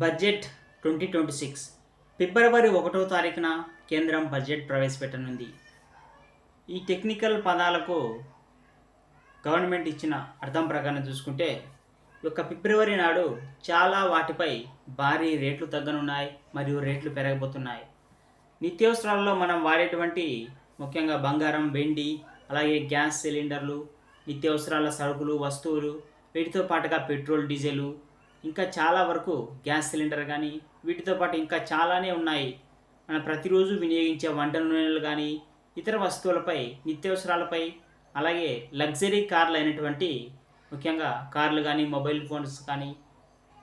Budget twenty twenty six. ఫిబ్రవరి ఒకటో తారీఖున కేంద్రం బడ్జెట్ ప్రవేశపెట్టనుంది. ఈ టెక్నికల్ పదాలకు గవర్నమెంట్ ఇచ్చిన అర్థం ప్రకారం చూసుకుంటే ఒక యొక్క ఫిబ్రవరి నాడు చాలా వాటిపై భారీ రేట్లు తగ్గనున్నాయి మరియు రేట్లు పెరగబోతున్నాయి. నిత్యావసరాల్లో మనం వాడేటువంటి ముఖ్యంగా బంగారం వెండి అలాగే గ్యాస్ సిలిండర్లు నిత్యావసరాల సరుకులు వస్తువులు వీటితో పాటుగా పెట్రోల్ డీజిల్ ఇంకా చాలా వరకు గ్యాస్ సిలిండర్ కానీ వీటితో పాటు ఇంకా చాలానే ఉన్నాయి. మనం ప్రతిరోజు వినియోగించే వంట నూనెలు కానీ ఇతర వస్తువులపై నిత్యావసరాలపై అలాగే లగ్జరీ కార్లు అయినటువంటి ముఖ్యంగా కార్లు కానీ మొబైల్ ఫోన్స్ కానీ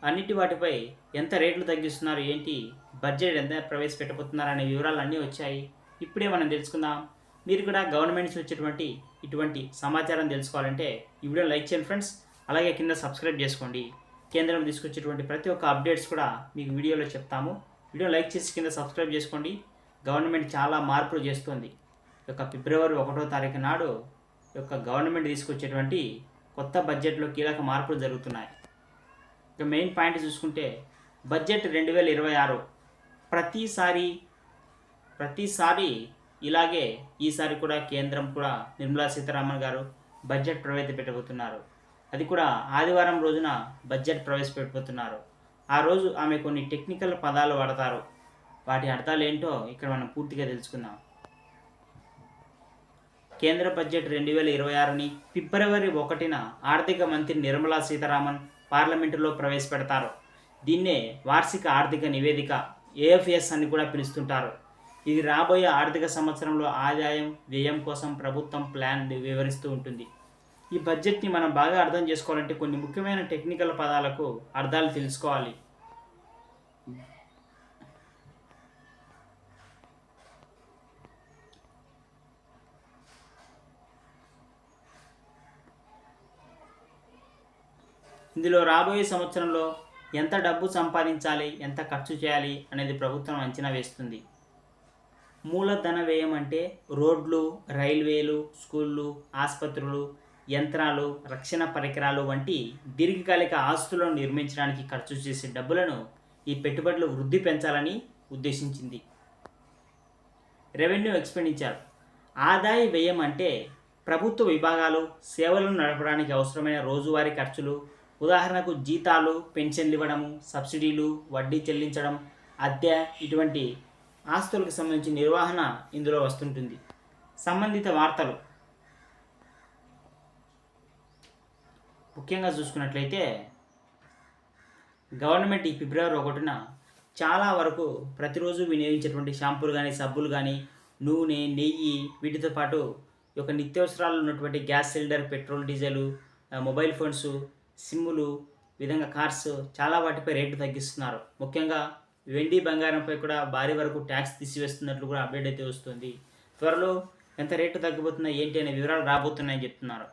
అన్నిటి వాటిపై ఎంత రేట్లు తగ్గిస్తున్నారు ఏంటి బడ్జెట్ ఎంత ప్రవేశపెట్టబోతున్నారు అనే వివరాలు అన్నీ వచ్చాయి. ఇప్పుడే మనం తెలుసుకుందాం. మీరు కూడా గవర్నమెంట్ నుంచి వచ్చేటువంటి ఇటువంటి సమాచారం తెలుసుకోవాలంటే ఈ వీడియో లైక్ చేయండి ఫ్రెండ్స్. అలాగే కింద సబ్స్క్రైబ్ చేసుకోండి. కేంద్రం తీసుకొచ్చేటువంటి ప్రతి ఒక్క అప్డేట్స్ కూడా మీకు వీడియోలో చెప్తాము. వీడియో లైక్ చేసి కింద సబ్స్క్రైబ్ చేసుకోండి. గవర్నమెంట్ చాలా మార్పులు చేస్తుంది. ఈ యొక్క ఫిబ్రవరి ఒకటో తారీఖు నాడు ఈ యొక్క గవర్నమెంట్ తీసుకొచ్చేటువంటి కొత్త బడ్జెట్లో కీలక మార్పులు జరుగుతున్నాయి. ఇక మెయిన్ పాయింట్ చూసుకుంటే బడ్జెట్ రెండు వేల ఇరవై ఆరు ప్రతిసారి ప్రతిసారి ఇలాగే ఈసారి కూడా కేంద్రం కూడా నిర్మలా సీతారామన్ గారు బడ్జెట్ ప్రవేశపెట్టబోతున్నారు అది కూడా ఆదివారం రోజున బడ్జెట్ ప్రవేశపెట్టబోతున్నారు. ఆ రోజు ఆమె కొన్ని టెక్నికల్ పదాలు వాడతారు. వాటి అర్థాలు ఏంటో ఇక్కడ మనం పూర్తిగా తెలుసుకుందాం. కేంద్ర బడ్జెట్ రెండు వేల ఇరవై ఆరుని ఫిబ్రవరి ఒకటిన ఆర్థిక మంత్రి నిర్మలా సీతారామన్ పార్లమెంటులో ప్రవేశపెడతారు. దీన్నే వార్షిక ఆర్థిక నివేదిక ఏఎఫ్ఎస్ అని కూడా పిలుస్తుంటారు. ఇది రాబోయే ఆర్థిక సంవత్సరంలో ఆదాయం వ్యయం కోసం ప్రభుత్వం ప్లాన్ వివరిస్తూ ఉంటుంది. ఈ బడ్జెట్ని మనం బాగా అర్థం చేసుకోవాలంటే కొన్ని ముఖ్యమైన టెక్నికల్ పదాలకు అర్థాలు తెలుసుకోవాలి. ఇందులో రాబోయే సంవత్సరంలో ఎంత డబ్బు సంపాదించాలి ఎంత ఖర్చు చేయాలి అనేది ప్రభుత్వం అంచనా వేస్తుంది. మూలధన వ్యయం అంటే రోడ్లు రైల్వేలు స్కూళ్ళు ఆసుపత్రులు యంత్రాలు రక్షణ పరికరాలు వంటి దీర్ఘకాలిక ఆస్తులను నిర్మించడానికి ఖర్చు చేసే డబ్బులను ఈ పెట్టుబడులు వృద్ధి పెంచాలని ఉద్దేశించింది. Revenue expenditure. ఆదాయ వ్యయం అంటే ప్రభుత్వ విభాగాలు సేవలను నడపడానికి అవసరమైన రోజువారీ ఖర్చులు ఉదాహరణకు జీతాలు పెన్షన్లు ఇవ్వడము సబ్సిడీలు వడ్డీ చెల్లించడం అద్దె ఇటువంటి ఆస్తులకు సంబంధించిన నిర్వహణ ఇందులో వస్తుంటుంది. సంబంధిత వార్తలు. ముఖ్యంగా చూసుకున్నట్లయితే గవర్నమెంట్ ఈ ఫిబ్రవరి ఒకటిన చాలా వరకు ప్రతిరోజు వినియోగించేటువంటి షాంపూలు కానీ సబ్బులు కానీ నూనె నెయ్యి వీటితో పాటు ఈ యొక్క నిత్యావసరాలు ఉన్నటువంటి gas cylinder petrol diesel mobile phones సిమ్ములు విధంగా కార్స్ చాలా వాటిపై రేటు తగ్గిస్తున్నారు. ముఖ్యంగా వెండి బంగారంపై కూడా భారీ వరకు ట్యాక్స్ తీసివేస్తున్నట్లు కూడా అప్డేట్ అయితే వస్తుంది. త్వరలో ఎంత రేటు తగ్గిపోతుందో ఏంటి అనే వివరాలు రాబోతున్నాయని చెప్తున్నారు.